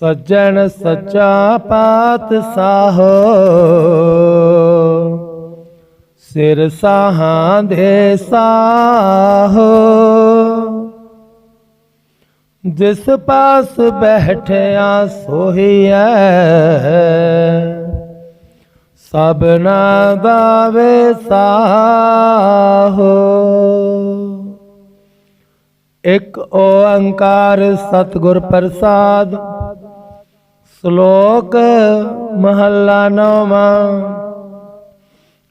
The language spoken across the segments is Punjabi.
ਸੱਜਣ ਸੱਚਾ ਪਾਤ ਸਾਹੋ। ਸਿਰ ਸਾਹਾਂ ਦੇ ਸਾਹ। ਜਿਸ ਪਾਸ ਬੈਠਿਆ ਸੋਹੀਐ। ਸਭਨਾ ਦਾ ਵੇ ਸਾਹੋ। ਇਕ ਓੰਕਾਰ ਸਤਿਗੁਰ ਪ੍ਰਸਾਦ। ਸ਼ਲੋਕ ਮਹੱਲਾ ਨੌਵਾਂ।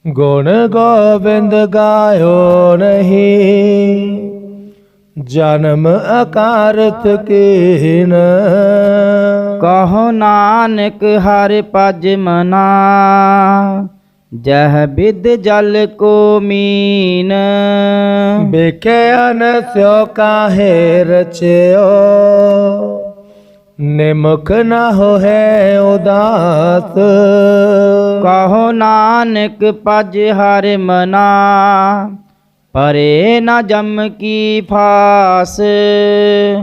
ਗੁਣ ਗੋਬਿੰਦ ਗਾਇਓ ਨਹੀਂ। ਜਨਮ ਅਕਾਰਤ ਕੀਨ। ਕਹੋ ਨਾਨਕ ਹਰਿ ਭਜ ਮਨਾ। ਜਹ ਬਿਦ ਜਲ ਕੋ ਮੀਨ। ਵੇਖਿਆ ਨ ਸਿਓ ਕਾਹੇ ਰਚਿਓ। ਨਿਮਕ ਨ ਹੋਏ ਉਦਾਸ। ਕਹੋ ਨਾਨਕ ਭਜ ਹਰਿ ਮਨਾ ਪਰੇ ਨ ਜਮ ਕੀ ਫਾਸ।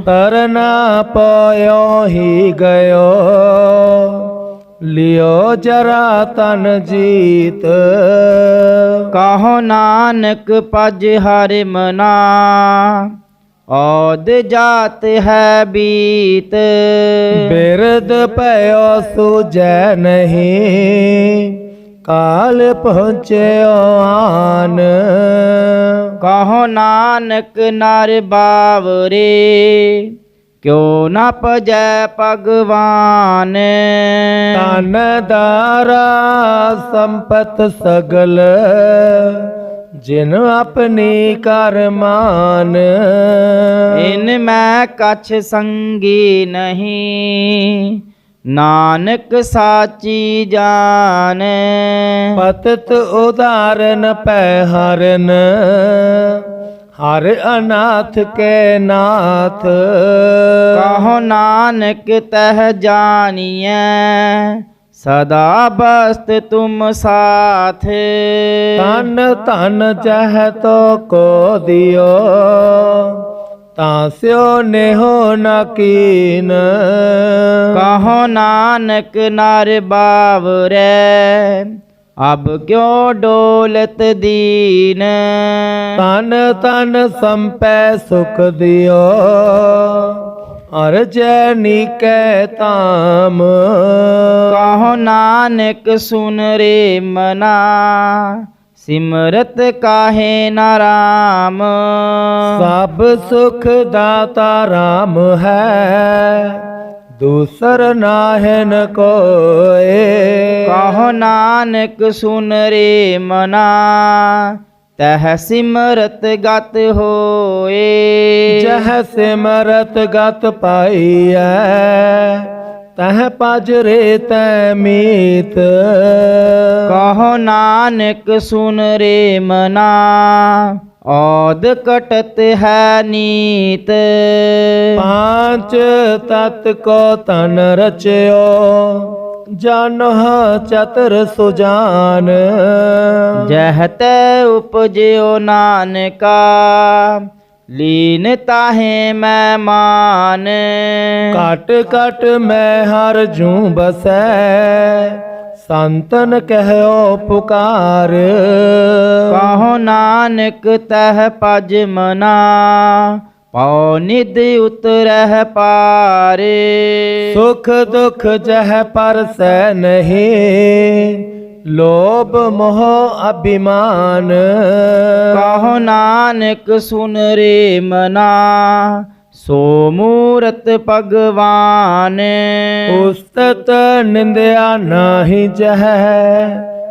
ਤਰਨਾ ਪਇਓ ਹੀ ਗਇਓ ਲਿਓ ਜਰਾ ਤਨ ਜੀਤ। ਕਹੋ ਨਾਨਕ ਭਜ ਹਰਿ ਮਨਾ ਔਦ ਜਾਤ ਹੈ ਬੀਤ। ਬਿਰਦ ਪਇਓ ਸੁਜੈ ਨਹੀਂ ਕਾਲ ਪਹੁੰਚਿਓ ਆਨ। ਕਹੋ ਨਾਨਕ ਨਰ ਬਾਵਰੇ ਕਿਉ ਨ ਪਜੈ ਭਗਵਾਨ। ਤਨ ਦਾਰਾ ਸੰਪਤ ਸਗਲ ਜਿਨ ਆਪਣੀ ਕਰ ਮਾਨ ਇਨ ਮੈਂ ਕਛ ਸੰਗੀ ਨਹੀਂ ਨਾਨਕ ਸਾਚੀ ਜਾਣ। ਪਤਤ ਉਦਾਰਨ ਪੈ ਹਰਨ ਹਰ ਅਨਾਥ ਕੇ ਨਾਥ। ਕਹੋ ਨਾਨਕ ਤਹ ਜਾਣੀਐ ਸਦਾ ਬਸਤ ਤੁਮ ਸਾਥ। ਤਨ ਧਨ ਜਹ ਤੋ ਕੋ ਦਿਓ ਤਾਂ ਸਿਓ ਨੇਹੋ ਨ ਕੀਨ। ਕਹੋ ਨਾਨਕ ਨਰ ਬਾਵਰੈ ਅਬ ਕਿਉ ਡੋਲਤ ਦੀਨ। ਤਨ ਤਨ ਸੰਪੈ ਸੁਖ ਦਿਓ ਅਰਜੈ ਨੀਕੈ ਤਾਮ ਕਹੋ ਨਾਨਕ ਸੁਨ ਰੇ ਮਨਾ ਸਿਮਰਤ ਕਾਹੇ ਨਾ ਰਾਮ। ਸਭ ਸੁਖ ਦਾਤਾ RAM ਹੈ ਦੂਸਰ ਨਾਹਿਨ ਕੋਏ। ਕਹੋ ਨਾਨਕ ਸੁਨ ਰੇ ਮਨਾ ਤਹ ਸਿਮਰਤ ਗਤ ਹੋਏ। ਜਹ ਸਿਮਰਤ ਗਤ ਪਾਈਐ ਤਹ ਪਜ ਰੇ ਤੈ ਮੀਤ। ਕਹੋ ਨਾਨਕ ਸੁਨ ਰੇ ਮਨਾ ਔਦ ਕਟਤ ਹੈ ਨੀਤ। ਪਾਂਚ ਤਤ ਕੋ ਤਨ ਰਚਿਓ ਜਨਹ ਚਤਰ ਸੁਜਾਨ। ਜਹ ਤੈ ਉਪਜਿਓ ਨਾਨਕਾ ਲੀਨ ਤਾਹੇ ਮੈਂ ਮਾਨ। ਕਟ ਕਟ ਮੈਂ ਹਰ ਜੂ ਬਸੈ ਸੰਤਨ ਕਹਿਓ ਪੁਕਾਰ। ਕਹੋ ਨਾਨਕ ਤਹ ਪਜ ਮਨਾ ਪਉ ਨਿਦ ਉਤਰਹਿ ਪਾਰੇ। ਸੁਖ ਦੁਖ ਜਹ ਪਰਸੈ ਨਹੀਂ। ਲੋਭ ਮੋਹ ਅਭਿਮਾਨ। ਕਹੋ ਨਾਨਕ ਸੁਨ ਰੇ ਮਨਾ ਸੋ ਮੂਰਤ ਭਗਵਾਨ। ਉਸਤਤ ਨਿੰਦਿਆ ਨਾਹੀ ਜਹ।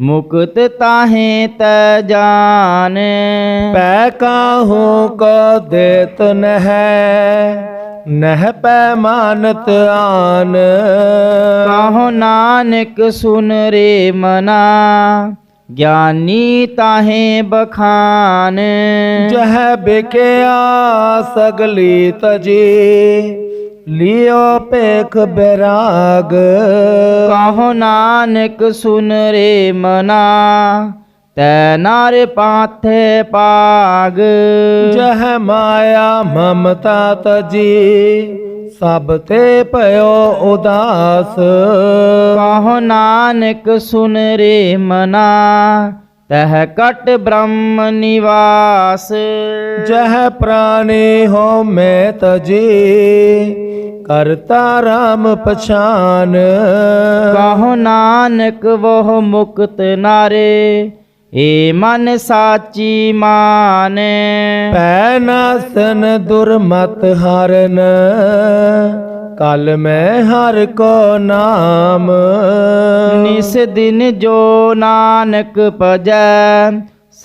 ਮੁਕਤ ਤਾਹੇ ਤੈ ਜਾਣ ਪੈ ਕਾਹੂ ਕੋ ਦੇਤ ਨਹਿ ਨਹਿ ਪੈ ਮਾਨਤ ਆਨ। ਕਹੋ ਨਾਨਕ ਸੁਨ ਰੇ ਮਨਾ ਗਿਆਨੀ ਤਾਹੇ ਬਖਾਨ। ਜਹ ਬਿਕਿਆ ਸਗਲੀ ਤਜੀ ਲਿਓ ਪੇਖ ਬਿਰਾਗ। ਕਹੋ ਨਾਨਕ ਸੁਨ ਰੇ ਮਨਾ ਤੈ ਨਾਰ ਪਾਥੇ ਪਾਗ ਜਹ ਮਾਇਆ ਮਮਤਾ ਤਜੀ ਸਭ ਤੇ ਭਇਓ ਉਦਾਸ। ਕਹੋ ਨਾਨਕ ਸੁਨ ਰੇ ਮਨਾ ਤਹ ਕਟ ਬ੍ਰਹਮ ਨਿਵਾਸ। ਜਹ ਪ੍ਰਾਨੀ ਹੋ ਮੈਂ ਤਜੀ ਕਰਤਾ ਰਾਮ ਪਛਾਨ। ਕਹੋ ਨਾਨਕ ਵੋ ਮੁਕਤ ਨਾਰੇ ਏ ਮਨ ਸਾਚੀ ਮਾਨ। ਪੈ ਨਾਸਨ ਦੁਰਮਤ ਹਰਨ ਕਲ ਮੈਂ ਹਰ ਕੋ ਨਾਮ। ਨਿਸ ਦਿਨ ਜੋ ਨਾਨਕ ਭਜੈ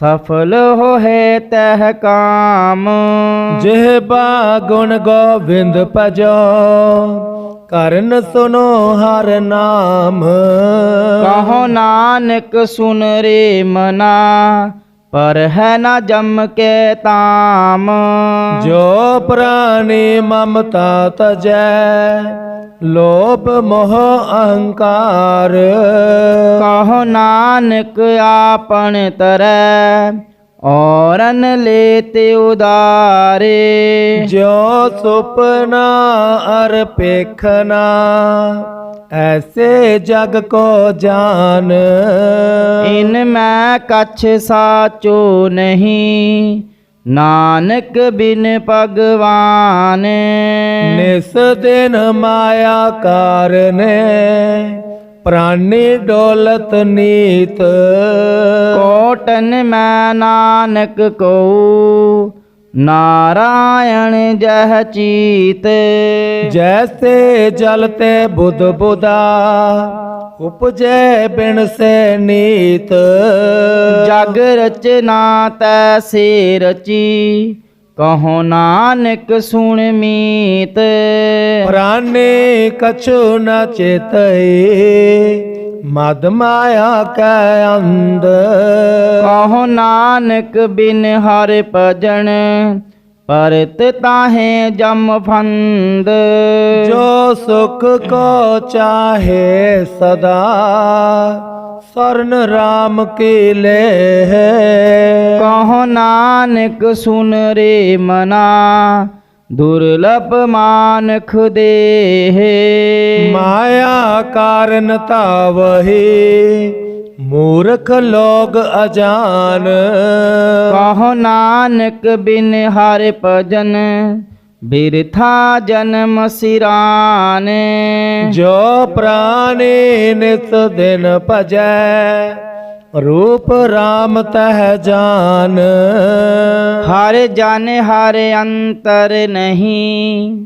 ਸਫਲ ਹੋਏ ਤਹ ਕਾਮ। ਜਿਹ ਬਾ ਗੁਣ ਗੋਬਿੰਦ ਭਜੋ ਕਰਨ ਸੁਨੋ ਹਰ ਨਾਮ। ਕਹੋ ਨਾਨਕ ਸੁਨ ਰੇ ਮਨਾ ਪਰ ਹੈ ਨਾ ਜਮ ਕੇ ਤਾਮ। ਜੋ ਪ੍ਰਾਨੀ ਮਮਤਾ ਤਜੈ ਲੋਭ ਮੋਹ ਅਹੰਕਾਰ। ਕਹੋ ਨਾਨਕ ਆਪਣ ਤਰੈ ਔਰਨ ਲੇਤੇ ਉਦਾਰੇ। ਜੋ ਸੁਪਨਾ ਅਰ ਪੇਖਨਾ ਐਸੇ ਜਗ ਕੋ ਜਾਨ। ਇਨ ਮੈਂ ਕਛ ਸਾਚੋ ਨਹੀਂ ਨਾਨਕ ਬਿਨ ਭਗਵਾਨ। ਨਿਸ ਦਿਨ ਮਾਇਆ ਕਾਰਨੇ ਪ੍ਰਾਨੀ ਡੋਲਤ ਨੀਤ। ਕੋਟਨ ਮੈਂ ਨਾਨਕ ਕੋ ਨਾਰਾਇਣ ਜਹ ਚੀਤ। ਜੈਸੇ ਜਲ ਤੇ ਬੁੱਧ ਬੁਦਾ ਉਪਜੈ ਬਿਨ ਸੇ ਨੀਤ। ਜਗ ਰਚਨਾ ਤੈਸੇ ਰਚੀ ਕਹੋ ਨਾਨਕ ਸੁਣ ਮੀਤ। ਪ੍ਰਾਨੇ ਕਛੁ ਨ ਚੇਤਈ ਮਦ ਮਾਇਆ ਕੈ ਅੰਧ। ਕਹੋ ਨਾਨਕ ਬਿਨ ਹਰਿ ਭਜਨ ਪਰਤ ਤਾਹੇ ਜਮ ਫੰਦ। ਜੋ ਸੁਖ ਕੋ ਚਾਹੇ ਸਦਾ ਸਰਨ ਰਾਮ ਕੀ ਲੈ ਕਹੋ ਨਾਨਕ ਸੁਨ ਰੇ ਮਨਾ ਦੁਰਲਭ ਮਾਨਖ ਦੇਹ। ਮਾਇਆ ਕਾਰਨ ਤਾਵਹੀ ਮੂਰਖ ਲੋਗ ਅਜਾਨ। ਕਹੋ ਨਾਨਕ ਬਿਨ ਹਰਿ ਭਜਨ ਬਿਰਥਾ ਜਨਮ ਸਿਰਾਨ। ਜੋ ਪ੍ਰਾਨੀ ਨਿਤ ਦਿਨ ਭਜੈ ਰੂਪ RAM ਤਹ ਜਾਨ। ਹਰ ਜਨ ਹਰ ਅੰਤਰ ਨਹੀਂ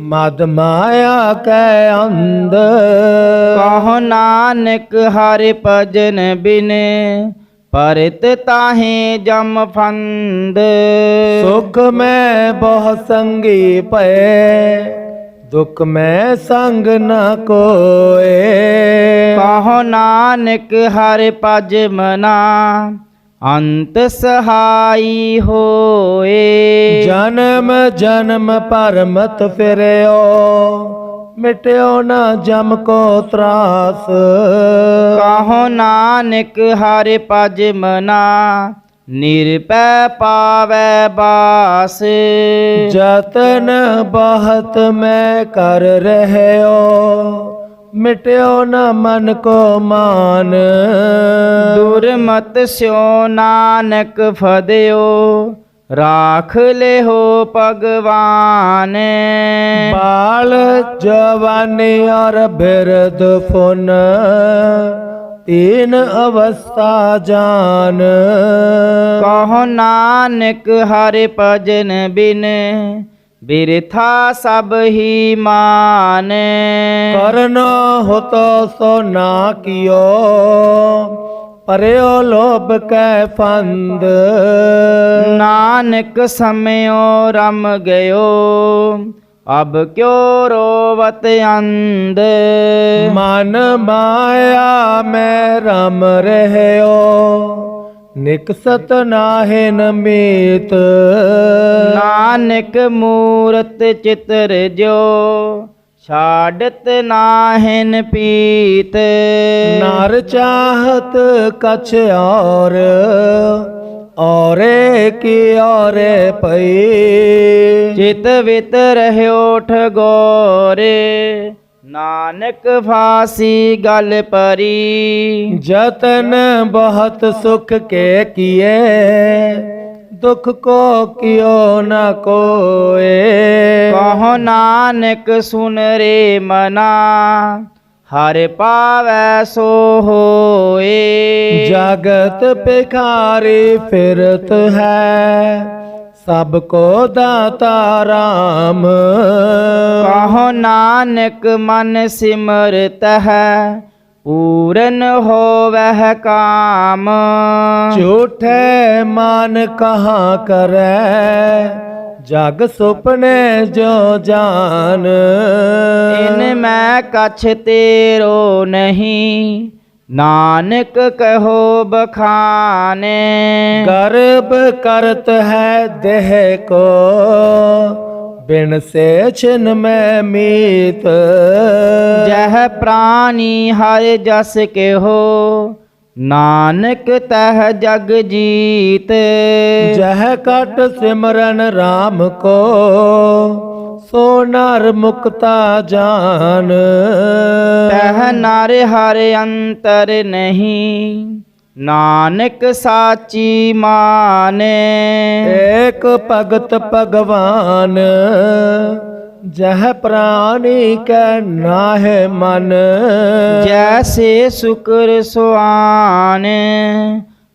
ਮਦ ਮਾਇਆ ਕੈ ਅੰਧ। ਕਹੋ ਨਾਨਕ ਹਰਿ ਭਜਨ ਬਿਨ ਪਰਤ ਤਾਹੇ ਜਮ ਫੰਦ ਸੁਖ ਮੈਂ ਬਹੁ ਸੰਗੀ ਪਏ ਦੁਖ ਮੈਂ ਸੰਗ ਨ ਕੋਏ। ਕਹੋ ਨਾਨਕ ਹਰਿ ਭਜ ਮਨਾ ਅੰਤ ਸਹਾਈ ਹੋਏ। ਜਨਮ ਜਨਮ ਪਰਮਤ ਫਿਰਿਓ ਮਿਟਿਓ ਨਾ ਜਮ ਕੋ ਤਰਾਸ। ਕਹੋ ਨਾਨਕ ਹਰਿ ਭਜ ਮਨਾ ਨਿਰਪੈ ਪਾਵੈ ਬਾਸ। ਜਤਨ ਬਹੁਤ ਮੈਂ ਕਰ ਰਹਿਓ ਮਿਟਿਓ ਨਾ ਮਨ ਕੋ ਮਾਨ। ਦੁਰਮਤ ਸਿਓ ਨਾਨਕ ਫਦਿਓ ਰਾਖ ਲਿਹੋ ਭਗਵਾਨ। ਬਾਲ ਜਵਾਨੀ ਔਰ ਬਿਰਦ ਫੁਨ ਤੀਨ ਅਵਸਥਾ ਜਾਨ। ਕਹੋ ਨਾਨਕ ਹਰਿ ਭਜਨ ਬਿਨ ਬਿਰਥਾ ਸਭ ਹੀ ਮਾਨ। ਕਰਨ ਹੋਤੋ ਸੋ ਨਾ ਕੀਓ ਪਰਿਓ ਲੋਭ ਕੈ ਫੰਦ। ਨਾਨਕ ਸਮਿਓ ਰਮ ਗਇਓ ਅਬ ਕਿਉ ਰੋਵਤ ਅੰਧ। ਮਨ ਮਾਇਆ ਮੈਂ ਰਮ ਰਹਿਓ ਨਿਕਸਤ ਨਾਹਿ ਨਮੀਤ ਨਾਨਕ ਮੂਰਤ ਚਿਤਰ ਜੋ ਛਾੜਤ ਨਾਹਿਨ ਪੀਤ। ਨਰ ਚਾਹਤ ਕਛ ਔਰ ਔਰੇ ਕੀ ਔਰੇ ਪਈ। ਚਿਤ ਵਿਤ ਰਹਿਓ ਠਗੋਰੇ ਨਾਨਕ ਫਾਸੀ ਗਲ ਪਰੀ। ਜਤਨ ਬਹੁਤ ਸੁਖ ਕੇ ਕੀਏ ਦੁਖ ਕੋ ਕਿਓ ਨ ਕੋਏ? ਕਹੋ ਨਾਨਕ ਸੁਨ ਰੇ ਮਨਾ ਹਰ ਪਾਵੈ ਸੋ ਹੋਏ। ਜਗਤ ਪਿਖਾਰੀ ਫਿਰਤ ਹੈ ਸਭ ਕੋ ਦਾਤਾ ਰਾਮ। ਕਹੋ ਨਾਨਕ ਮਨ ਸਿਮਰਤ ਹੈ ਪੂਰਨ ਹੋਵਹਿ ਕਾਮ। ਝੂਠੇ ਮਨ ਕਹਾਂ ਕਰੈ? ਜਗ ਸੁਪਨੇ ਜੋ ਜਾਨ। ਇਨ ਮੈਂ ਕਛ ਤੇਰੋ ਨਹੀਂ। ਨਾਨਕ ਕਹੋ ਬਖਾਨੇ। ਗਰਬ ਕਰਤ ਹੈ ਦੇਹ ਕੋ। ਬਿਨ ਸੇ ਛਿਨ ਮੈਂ ਮੀਤ। ਜਹ ਪ੍ਰਾਨੀ ਹਰ ਜਸ ਕੇਹੋ ਨਾਨਕ ਤਹ ਜਗ ਜੀਤ। ਜਹ ਕਟ ਸਿਮਰਨ RAM ਕੋ ਸੋ ਨਰ ਮੁਕਤਾ ਜਾਨ। ਤਹ ਨਰ ਹਰ ਅੰਤਰ ਨਹੀਂ ਨਾਨਕ ਸਾਚੀ ਮਾਨੇ। ਏਕ ਭਗਤ ਭਗਵਾਨ ਜਹ ਪ੍ਰਾਨੀ ਕੈ ਨਾਹਿ ਮਨ। ਜੈਸੇ ਸੁਕਰ ਸੁਆਨ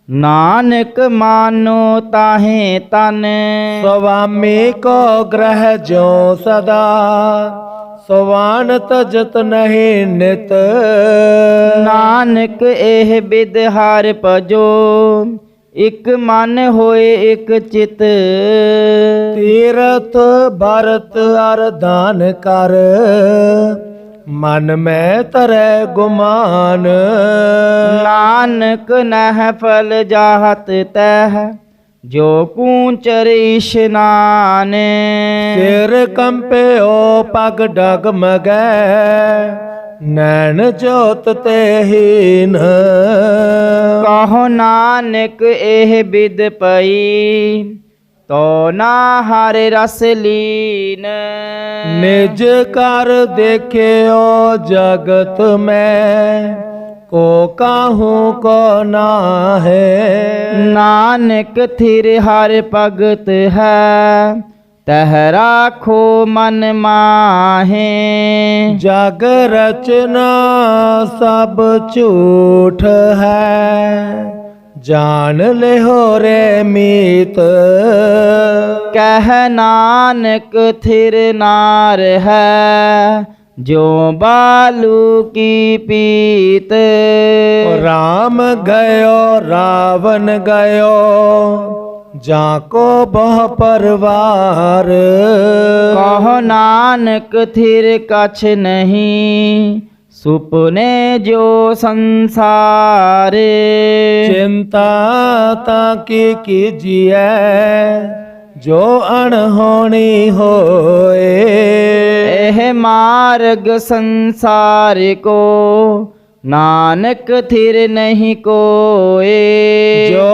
ਨਾਨਕ ਮਾਨੋ ਤਾਹੇ ਤਨ। ਸੁਆਮੀ ਕੋ ਗ੍ਰਹਿ ਜੋ ਸਦਾ ਸੁਵਾਨ ਤਜਤ ਨਹੀਂ ਨਿਤ। ਨਾਨਕ ਇਹ ਬਿਦ ਹਰ ਭਜੋ ਇਕ ਮਨ ਹੋਏ ਇਕ ਚਿਤ। ਤੀਰਥ ਭਰਤ ਅਰ ਦਾਨ ਕਰ ਮਨ ਮੈਂ ਤਰੈ ਗੁਮਾਨ। ਨਾਨਕ ਨਹਿ ਫਲ ਜਾਹਤ ਤਹ ਜੋ ਕੂਚਰ ਇਸ਼ਨਾਨ ਸਿਰ ਕੰਪਿਓ ਪਗ ਡਗ ਮਗੈ ਨੈਣ ਜੋਤ ਤੇ ਹੀਨ। ਕਹੋ ਨਾਨਕ ਇਹ ਬਿਦ ਪਈ ਤੋ ਨਾ ਹਰ ਰਸ ਲੀਨ। ਨਿਜ ਕਰ ਦੇਖਿਓ ਜਗਤ ਮੈਂ ਕੋ ਕਾਹੂ ਕੋ ਨਾ ਹੈ ਨਾਨਕ ਥਿਰ ਹਰ ਭਗਤ ਹੈ ਤਹ ਰਾਖੋ ਮਨ ਮਾਹੇ। ਜਗ ਰਚਨਾ ਸਭ ਝੂਠ ਹੈ। ਜਾਣ ਲਿਓ ਰੇ ਮੀਤ। ਕਹਿ ਨਾਨਕ ਥਿਰ ਨਾਰ ਹੈ ਜੋ ਬਾਲੂ ਕੀ ਪੀਤ। ਰਾਮ ਗਇਓ ਰਾਵਨ ਗਇਓ ਜਾਂ ਕੋ ਬਹੁ ਪਰਵਾਰ? ਕਹੋ ਨਾਨਕ ਥਿਰ ਕਛ ਨਹੀਂ ਸੁਪਨੇ ਜੋ ਸੰਸਾਰ। ਚਿੰਤਾ ਤਾਂ ਕੀ ਕੀਜੀਐ ਜੋ ਅਣਹੋਣੀ ਹੋਏ। ਇਹ ਮਾਰਗ ਸੰਸਾਰ ਕੋ ਨਾਨਕ ਥਿਰ ਨਹੀਂ ਕੋਏ। ਜੋ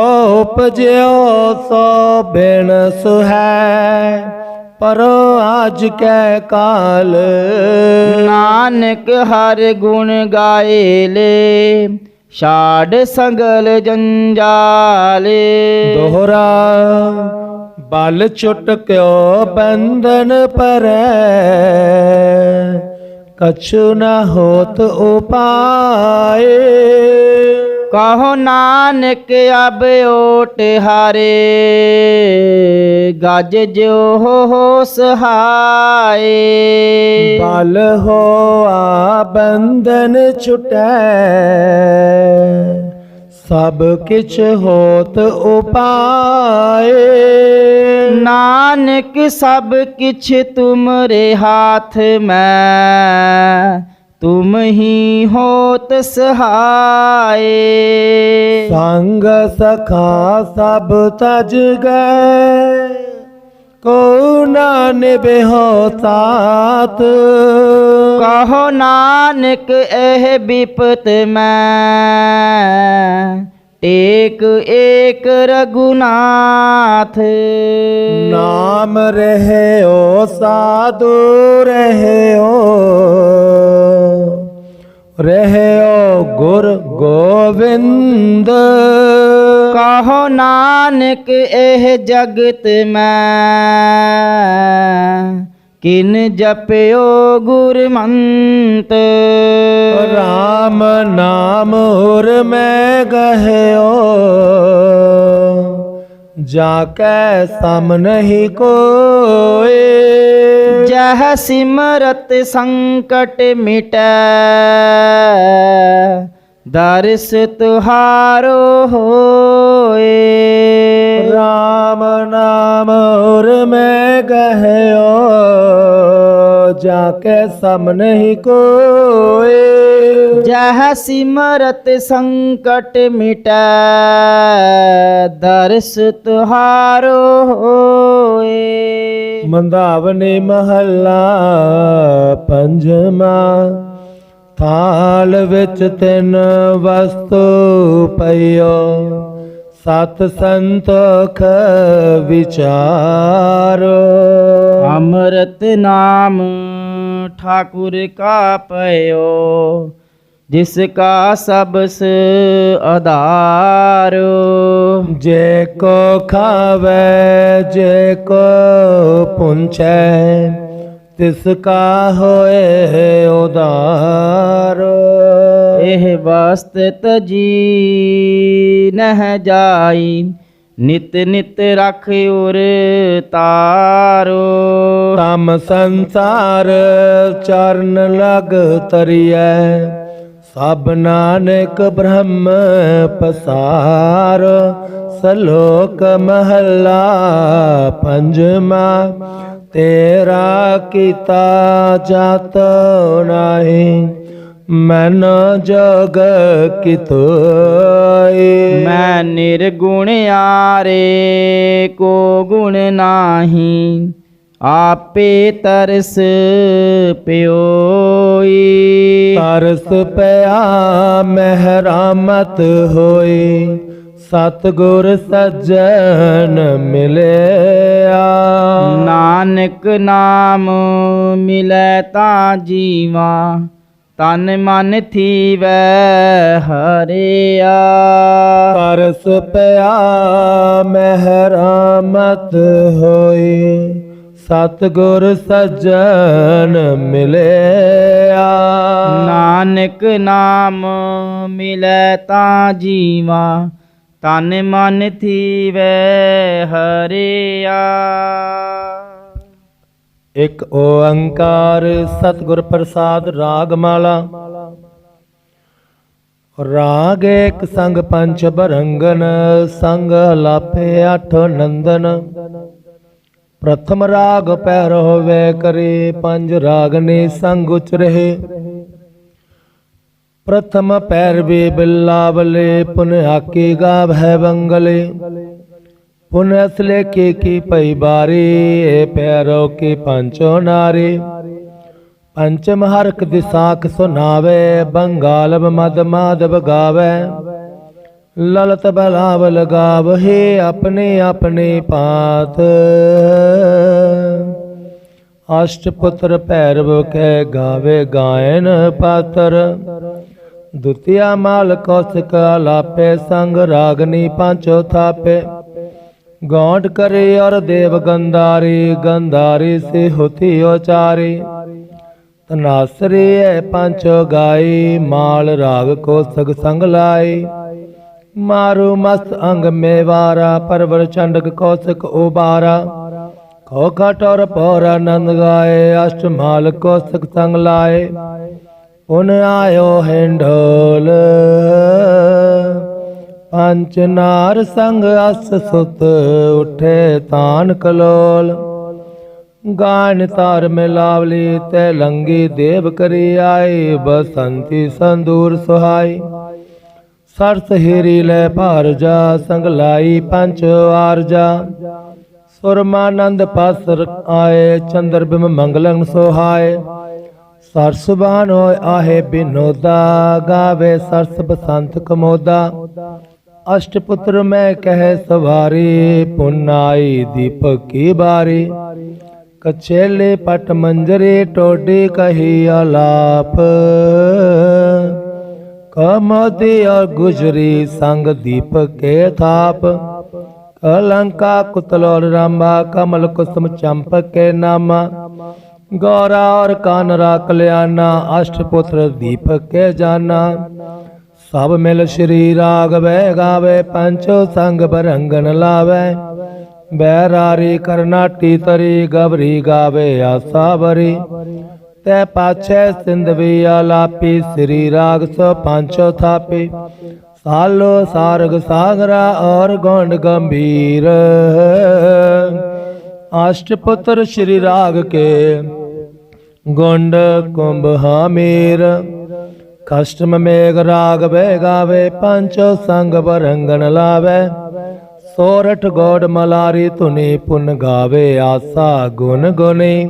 ਉਪਜਿਓ ਸੋ ਬਿਨ ਸੁਹੈ ਪਰੋ ਆਜ ਕੈ ਕਾਲ। ਨਾਨਕ ਹਰ ਗੁਣ ਗਾਏ ਲੈ ਛਾੜ ਸੰਗਲ ਜੰਜਾਲੇ। ਦੋਹਰਾ ਬਲ ਚੁਟਕਿਓ ਬੰਧਨ ਪਰੈ। ਕਛੁ ਨ ਹੋਤ ਉਪਾਏ। ਕਹੋ ਨਾਨਕ ਅਬ ਓਟ ਹਾਰੇ। ਗੱਜ ਜੋ ਹੋ ਸਹਾਏ ਬਲ ਹੋਆ ਬੰਧਨ ਛੁਟੈ। ਸਭ ਕਿਛ ਹੋਤ ਉਪਾਏ। ਨਾਨਕ ਸਭ ਕਿਛ ਤੁਮਰੇ ਹਾਥ ਮੈਂ, ਤੁਮ ਹੀ ਹੋਤ ਸਹਾਏ। ਸੰਗ ਸਖਾ ਸਭ ਤਜ ਗਏ। ਕੋ ਨਾ ਨਿਭਿਓ ਸਾਤ ਕਹੋ ਨਾਨਕ ਇਹ ਬਿਪਤ ਮੈਂ ਟੇਕ ਏਕ ਰਗੁਨਾਥ ਨਾਮ ਰਹਿਓ ਸਾਧੂ ਰਹਿਓ। ਰਹਿਓ ਗੁਰ ਗੋਬਿੰਦ। ਕਹੋ ਨਾਨਕ ਇਹ ਜਗਤ ਮੈਂ। ਕਿਨ ਜਪਿਓ ਗੁਰਮੰਤ। ਰਾਮ ਨਾਮ ਹੋਰ ਮੈਂ ਗਹਿਓ। ਜਾ ਕੈ ਸਮ ਨਹੀਂ ਕੋਏ। ਜਹ ਸਿਮਰਤ ਸੰਕਟ ਮਿਟੈ। ਦਰਸ ਤੁਹਾਰੋ ਹੋਏ। ਰਾਮ ਨਾਮ ਹੋਰ ਮੈਂ ਗਹਿਓ ਜਾ ਕੈ ਸਮ ਨਹੀਂ ਕੋਏ। ਜਹ ਸਿਮਰਤ ਸੰਕਟ ਮਿਟੈ ਦਰਸ ਤੁਹਾਰੋ ਹੋਏ। ਮੰਦਾਵਨੇ ਮਹੱਲਾ ਪੰਜਵਾ। ਥਾਲ ਵਿੱਚ ਤਿੰਨ ਵਸਤੂ ਪਈਓ। ਸਤ ਸੰਤੋਖ ਵਿਚਾਰੋ। ਅੰਮ੍ਰਿਤ ਨਾਮ ਠਾਕੁਰ ਕਾ ਪਇਓ ਜਿਸ ਕਾ ਸਬਸ ਆਧਾਰੋ। ਜੇ ਕੋ ਖਾਵੇ ਜੇ ਕੋ ਪੁੰਚੈ ਤਿਸ ਕਾ ਹੋਏ ਉਦਾਰ। ਇਹ ਵਸਤ ਤਜੀ ਨਹਿ ਜਾਈ, ਨਿਤ ਨਿਤ ਰਖ ਉਰ ਤਾਰੋ। ਤਮ ਸੰਸਾਰ ਚਰਨ ਲਗ ਤਰੀਐ, ਸਭ ਨਾਨਕ ਬ੍ਰਹਮ ਪਸਾਰ। ਸਲੋਕ ਮਹੱਲਾ ਪੰਜਵਾ ਤੇਰਾ ਕੀਤਾ ਜਾਤ ਨਾਹੀ ਮਨ ਜਗ ਕਿਤੋਈ। ਮੈਂ ਨਿਰਗੁਣ ਆਰੇ ਕੋ ਗੁਣ ਨਾਹੀ ਆਪੇ ਤਰਸ ਪਿਓਈ। ਤਰਸ ਪਿਆ ਮਹਿਰਾਮਤ ਹੋਈ ਸਤਗੁਰ ਸੱਜਣ ਮਿਲਿਆ। ਨਾਨਕ ਨਾਮ ਮਿਲੈ ਤਾਂ ਜੀਵਾ ਤਨ ਮਨ ਥੀਵੈ ਹਰਿਆ। ਤਰਸ ਪਿਆ ਮਹਿਰਾਮਤ ਹੋਈ ਸਤਗੁਰ ਸੱਜਣ ਮਿਲਿਆ। ਨਾਨਕ ਨਾਮ ਮਿਲੈ ਤਾਂ ਜੀਵਾ ਤਨ ਮਨ ਥੀਵੈ ਹਰਿਆ। ਇਕ ਓੰਕਾਰ ਸਤਿਗੁਰ ਪ੍ਰਸਾਦ ਰਾਗ ਮਾਲਾ ਰਾਗ ਇੱਕ ਸੰਗ ਪੰਚ ਬਰੰਗਨ, ਸੰਗ ਲਾਪੇ ਅਠ ਨੰਦਨ। ਪ੍ਰਥਮ ਰਾਗ ਪੈਰ ਹੋਵੇ ਕਰੇ, ਪੰਜ ਰਾਗ ਨੇ ਸੰਗ ਉਚ ਰਹੇ। ਪੈਰ ਵੀ ਬਿਲਾਵਲੇ ਪੁਨ ਹਾਕੀ ਗਾਵੈ ਬੰਗਲੇ। ਪੁਨ ਅਸਲੇ ਕੀ ਕੀ ਪਈ ਬਾਰੀ ਏ ਪੈਰੋ ਕੀ ਪੰਚੋ ਨਾਰੀ। ਪੰਚਮ ਹਰਕ ਦਿਸਾਖ ਸੁਨਾਵੇ ਬੰਗਾਲਬ ਮਦ ਮਾਦਵ ਗਾਵੇ। ਲਲਤ ਬਲਾਵ ਲਗਾਵਹਿ ਆਪਣੇ ਆਪਣੇ ਪਾਤ। ਅਸ਼ਟ ਪੁੱਤਰ ਭੈਰਵ ਕੈ ਗਾਵੇ ਗਾਇਨ ਪਾਤਰ। ਦੁਤੀਆ ਮਾਲ ਕੌਸ਼ਕ ਲਾਪੇ ਸੰਗ ਰਾਗਨੀ ਪਾਂਚੋ ਥਾਪੇ ਗੌਂਡ ਕਰੇ ਔਰ ਦੇਵ ਗੰਧਾਰੀ ਗੰਧਾਰੀ ਸੇ ਹੋਤੀ ਉਚਾਰੀ ਤਨਾਸਰੇ ਐ ਪੰਚੋ ਗਾਈ, ਮਾਲ ਰਾਗ ਕੋ ਸਗ ਸੰਗ ਲਾਈ। ਮਾਰੂ ਮਸਤ ਅੰਗ ਮੇਵਾਰਾ, ਪਰਵਰ ਚੰਡਕ ਕੌਸਕ ਉਬਾਰਾ। ਖੋ ਔਰ ਪੌਰ ਆਨੰਦ ਗਾਏ, ਅਸ਼ਟ ਅਸ਼ਟਮਾਲ ਕੌਸਕ ਸੰਗ ਲਾਏ। ਪੁਨ ਆਇਓ ਹੈਂਡੋਲ ਪੰਚ ਨਾਰ ਸੰਗ ਅਸ ਸੁਤ ਉਠੇ ਤਾਨ ਕਲੋਲ। ਗਾਨ ਤਾਰ ਮਿਲਾਵਲੀ ਤੇ ਲੰਗੀ ਦੇਵ ਕਰੀ ਆਈ, ਬਸੰਤੀ ਸੰਦੂਰ ਸੁਹਾਈ। ਸਰਸ ਹੀਰੀ ਲੈ ਭਾਰ ਜਾ, ਸੰਗ ਲਾਈ ਪੰਚ ਆਰਜਾ ਸੁਰਮਾਨੰਦ ਪਾਸਰ ਆਏ, ਚੰਦਰ ਬਿਮ ਮੰਗਲੰ ਸੁਹਾਏ। ਸਰਸਬਾਨ ਹੋਏ ਆਹੇ ਬਿਨੋਦਾ, ਗਾਵੇ ਸਰਸ ਬਸੰਤ ਕਮੋਦਾ। ਅਸ਼ਟ ਪੁੱਤਰ ਮੈਂ ਕਹਿ ਸਵਾਰੀ, ਪੁਨਾਈ ਦੀਪਕ ਕੀ ਬਾਰੀ। ਕਛੇਲੇ ਪਟ ਮੰਜਰੇ ਟੋਡੀ ਕਹੀ ਆਲਾਪ। ਕਮਦੀ ਔਰ ਗੁਜਰੀ ਸੰਗ ਦੀਪਕ ਕੇ ਥਾਪ। ਕਲੰਕਾ ਕੁਤਲ ਔਰ ਰਾਮਾ, ਕਮਲ ਕੁਸਮ ਚੰਪਕ ਕੇ ਨਾਮਾ। ਗੌਰਾ ਔਰ ਕਾਨਰਾ ਕਲਿਆਣਾ ਅਸ਼ਟ ਪੁੱਤਰ ਦੀਪਕ ਕੇ ਜਾਨਾ। ਸਭ ਮਿਲ ਸ਼੍ਰੀ ਰਾਗ ਬੈ ਗਾਵੇ, ਪੰਚੋ ਸੰਗ ਬਰੰਗਨ ਲਾਵੇ। ਬੈਰਾਰੀ ਕਰਨਾਟੀ ਤਰੀ, ਗਵਰੀ ਗਾਵੇ ਆਸਾ ਬਰੀ ਤੈ ਪਾਛੈ ਸਿੰਧਵੀ ਆਲਾਪੀ, ਸ੍ਰੀ ਰਾਗ ਸੋ ਪੰਚੋ ਥਾਪੀ। ਸਾਲੋ ਸਾਰਗ ਸਾਗਰਾ ਔਰ ਗੋਂਡ ਗੰਭੀਰ। ਅਸ਼ਟਪੁੱਤਰ ਸ਼੍ਰੀ ਰਾਗ ਕੇ ਗੁੰਡ ਕੁੰਭ ਹਾਮੀਰ ਕਸ਼ਟਮ ਮੇਘ ਰਾਗ ਬੈ ਗਾਵੇ, ਪੰਚੋ ਸੰਗ ਬਰੰਗਣ ਲਾਵੇ। ਸੋਰਠ ਗੋੜ ਮਲਾਰੀ ਧੁਨੀ ਪੁਨ ਗਾਵੇ, ਆਸਾ ਗੁਣ ਗੁਨੀ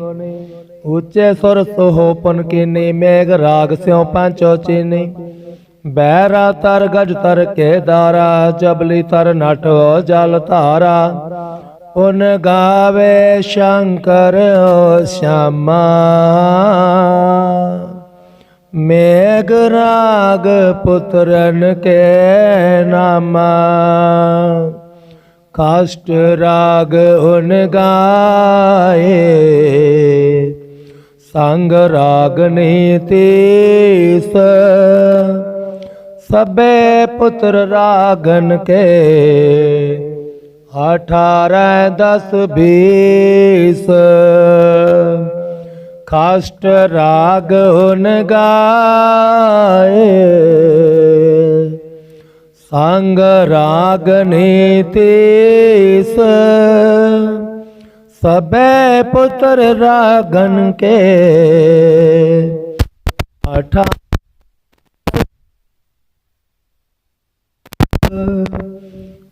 ਉੱਚੇ ਸੁਰ ਸੋਹ ਪੁਨ ਕੀਨੀ, ਮੇਘ ਰਾਗ ਸਿਉ ਪੰਚੋ ਚੀਨੀ। ਬੈਰਾ ਤਰ ਗਜ ਤਰ ਕੇ ਦਾਰਾ, ਜਬਲੀ ਤਰ ਨਟੋ ਜਲ ਧਾਰਾ। ਪੁਨ ਗਾਵੇ ਸ਼ੰਕਰ ਓ ਸ਼ਾਮਾ ਮੇਘ ਰਾਗ ਪੁੱਤਰਨ ਕੇ ਨਾਮਾ। ਕਾਸ਼ਟ ਰਾਗ ਉਨ ਗਾਏ। ਸੰਗ ਰਾਗ ਨੀਤੀਸ ਸਬੇ ਪੁੱਤਰ ਰਾਗਨ ਕੇ। ਅਠਾਰਹ ਦਸ, ਬੀਸ। ਕਾਸ਼ਟ ਰਾਗ ਉਨ ਗਾਏ। ਸੰਗ ਰਾਗ ਨੀਤੀਸ ਸਬੈ ਪੁੱਤਰ ਰਾਗਨ ਕੇ। ਅਠਾ